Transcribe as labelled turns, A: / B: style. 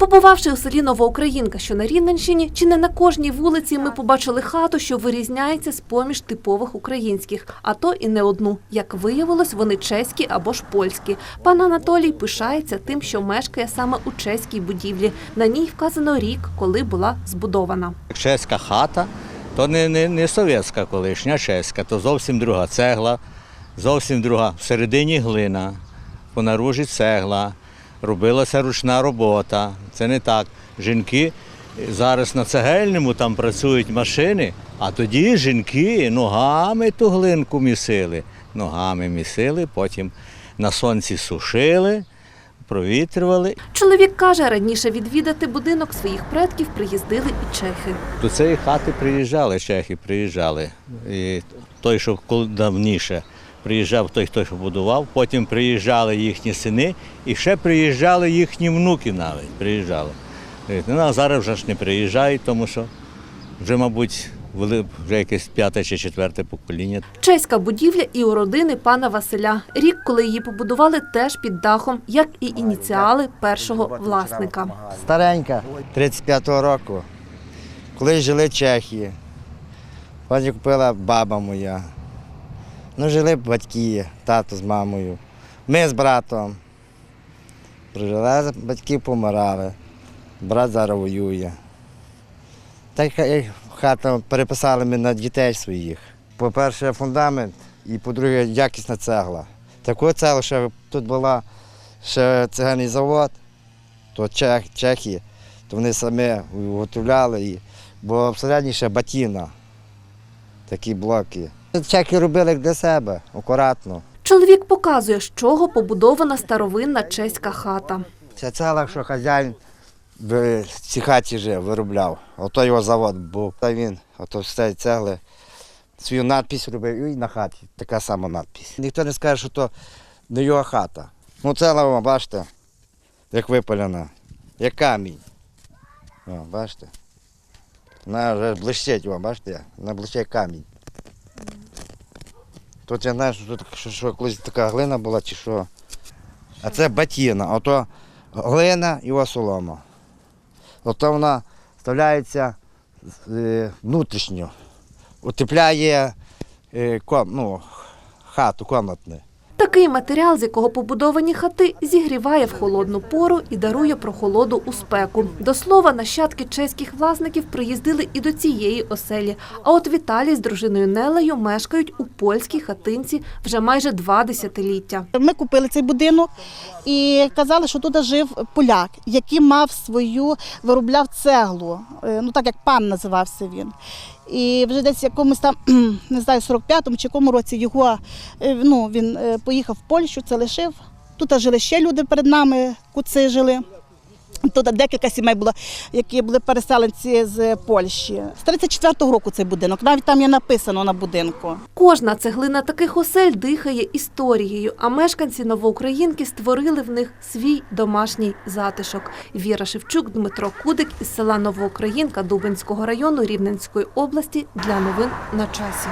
A: Побувавши у селі Новоукраїнка, що на Рівненщині, чи не на кожній вулиці ми побачили хату, що вирізняється з поміж типових українських, а то і не одну. Як виявилось, вони чеські або ж польські. Пан Анатолій пишається тим, що мешкає саме у чеській будівлі. На ній вказано рік, коли була збудована.
B: Чеська хата, то не, не, не совєтська колишня, чеська, то зовсім друга цегла, зовсім друга. Всередині глина, понаружі цегла, робилася ручна робота. Це не так. Жінки зараз на цегельному там працюють машини, а тоді жінки ногами ту глинку місили. Ногами місили, потім на сонці сушили, провітрювали
A: Чоловік каже, раніше відвідати будинок своїх предків приїздили і чехи.
B: До цієї хати приїжджали, чехи приїжджали. І той, що давніше приїжджав, той, хто що будував, потім приїжджали їхні сини, і ще приїжджали їхні внуки навіть. Приїжджали. Ну, а зараз вже ж не приїжджають, тому що вже, мабуть, вели- вже якесь п'яте чи четверте покоління.
A: Чеська будівля і у родини пана Василя. Рік, коли її побудували, теж під дахом, як і ініціали першого власника.
C: Старенька, 35-го року. Коли жили Чехії. Потім купила баба моя. Ну, жили батьки, тато з мамою. Ми з братом. Прожили, батьки помирали. Брат зараз воює. Так хата переписали ми на дітей своїх. По-перше, фундамент і по-друге, якісна цегла. Таку цеглу, що тут була ще циганий завод, то чех, чехи, то вони самі виготовляли, бо всередині ще батіна, такі блоки. Чехи робили для себе, акуратно.
A: Чоловік показує, з чого побудована старовинна чеська хата.
C: Це цегла, що хазяїн в цій хаті жив, виробляв. Ото його завод був. Та він ото цієї цегли свою надпись робив і на хаті така сама надпись. Ніхто не скаже, що то не його хата. Ну цегла, о, бачите, як випалена, як камінь. О, бачите? Вона вже блищить, о, бачите, вона блищить камінь. Тут я знаю, що, тут, що, що колись така глина була чи що. А це батіна, ото глина і солома. Ото вона вставляється е, внутрішньо, утепляє е, ну, хату комнатну.
A: Такий матеріал, з якого побудовані хати, зігріває в холодну пору і дарує прохолоду у спеку. До слова, нащадки чеських власників приїздили і до цієї оселі. А от Віталій з дружиною Нелею мешкають у польській хатинці вже майже два десятиліття.
D: Ми купили цей будинок і казали, що тут жив поляк, який мав свою, виробляв цеглу, е, ну так як пан називався він. І вже десь в якомусь там, не знаю, 45-му чи якому році його е, ну, він е, поїхав в Польщу, це лишив. Тут жили ще люди перед нами, куци жили. Тут декілька сімей було, які були переселенці з Польщі. З 34-го року цей будинок, навіть там є написано на будинку.
A: Кожна цеглина таких осель дихає історією, а мешканці Новоукраїнки створили в них свій домашній затишок. Віра Шевчук, Дмитро Кудик із села Новоукраїнка Дубинського району Рівненської області для новин на часі.